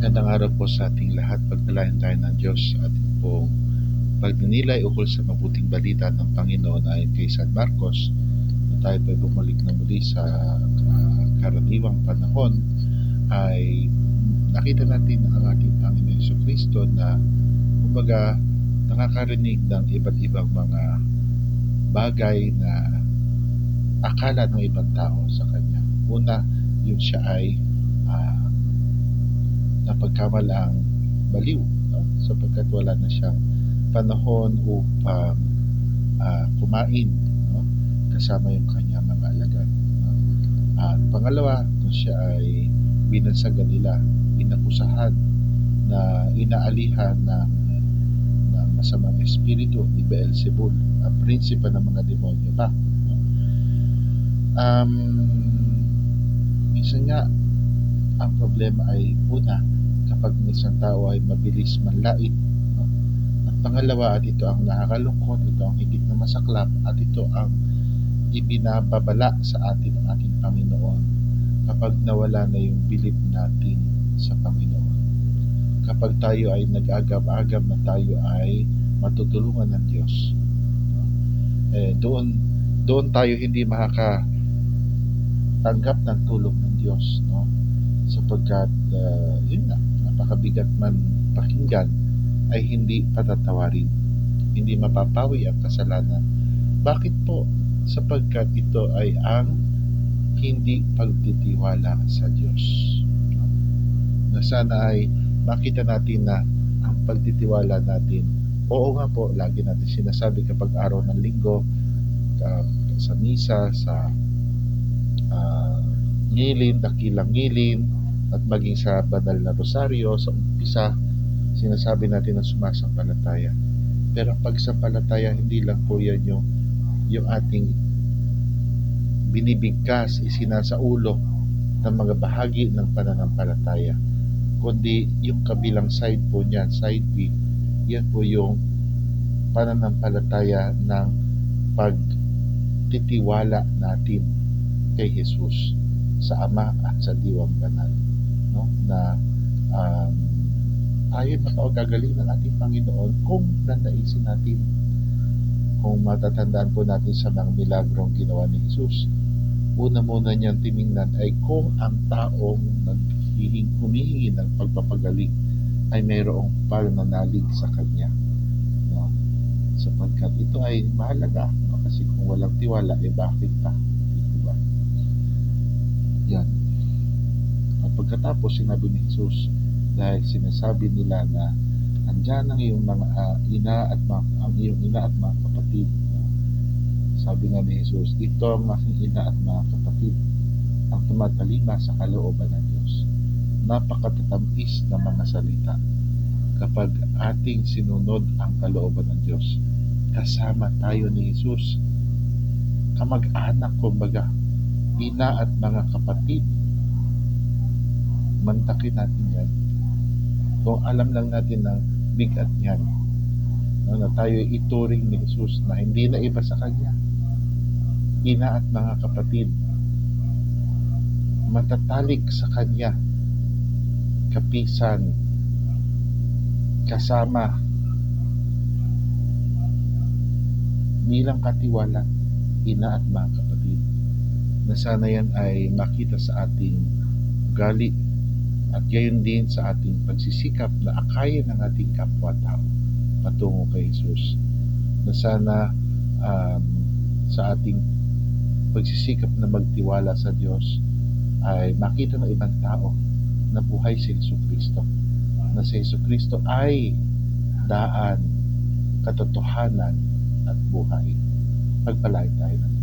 Magandang araw po sa ating lahat. Pagpalain tayo ng Diyos sa ating pong pagninilay ukol sa mabuting balita ng Panginoon ay kay San Marcos na tayo pa bumalik na muli sa uh, karaniwang panahon ay nakita natin ang ating Panginoon Yeso Kristo na kumbaga nakakarinig ng iba't ibang mga bagay na akala ng ibang tao sa kanya. Una, yun siya ay uh, napagkamalang baliw no? sapagkat wala na siyang panahon upang uh, kumain no? kasama yung kanyang mga alagad. No? At pangalawa, kung siya ay binansagan nila, inakusahan na inaalihan ng, ng masamang espiritu ni Beelzebul, ang prinsipa ng mga demonyo ba. No? Um, minsan nga, ang problema ay una, kapag ng isang tao ay mabilis manlait. No? At pangalawa, at ito ang nakakalungkot, ito ang higit na masaklap, at ito ang ibinababala sa atin ng ating Panginoon kapag nawala na yung bilib natin sa Panginoon. Kapag tayo ay nag-agam-agam na tayo ay matutulungan ng Diyos. Eh, doon, doon tayo hindi makakatanggap ng tulong ng Diyos. No? Sapagkat, uh, yun na, napakabigat man pakinggan ay hindi patatawarin. Hindi mapapawi ang kasalanan. Bakit po? Sapagkat ito ay ang hindi pagtitiwala sa Diyos. Na sana ay makita natin na ang pagtitiwala natin, oo nga po, lagi natin sinasabi kapag araw ng linggo, uh, sa misa, sa uh, ngilin, dakilang ngilin, at maging sa banal na rosaryo, sa umpisa, sinasabi natin na sumasampalataya. Pero ang pagsampalataya, hindi lang po yan yung, yung ating binibigkas, isinasaulo ng mga bahagi ng pananampalataya. Kundi yung kabilang side po niyan, side B, yan po yung pananampalataya ng pagtitiwala natin kay Jesus sa Ama at sa Diwang Banal? Na um, tayo makakagaling ng ating Panginoon kung nanaisin natin kung matatandaan po natin sa mga milagrong ginawa ni Jesus una muna niyang tiningnan ay kung ang taong naghihing humihingi ng pagpapagaling ay mayroong pananalig sa kanya no? sapagkat ito ay mahalaga no? kasi kung walang tiwala eh bakit pa diba? yan at pagkatapos sinabi ni Jesus, dahil sinasabi nila na andyan ang iyong mga uh, ina at mga, ang iyong ina at mga kapatid. Sabi nga ni Jesus, ito ang aking ina at mga kapatid ang tumatalima sa kalooban ng Diyos. Napakatatamis na mga salita kapag ating sinunod ang kalooban ng Diyos. Kasama tayo ni Jesus. Kamag-anak, kumbaga, ina at mga kapatid mantakin natin yan. Kung alam lang natin na bigat yan. No, na tayo ituring ni Jesus na hindi na iba sa Kanya. Ina at mga kapatid matatalik sa Kanya kapisan kasama nilang katiwala ina at mga kapatid na sana yan ay makita sa ating ugali at gayon din sa ating pagsisikap na akayin ng ating kapwa-tao patungo kay Jesus na sana um, sa ating pagsisikap na magtiwala sa Diyos ay makita ng ibang tao na buhay si Yesu Kristo na si Yesu Kristo ay daan, katotohanan at buhay. Pagpalain tayo ng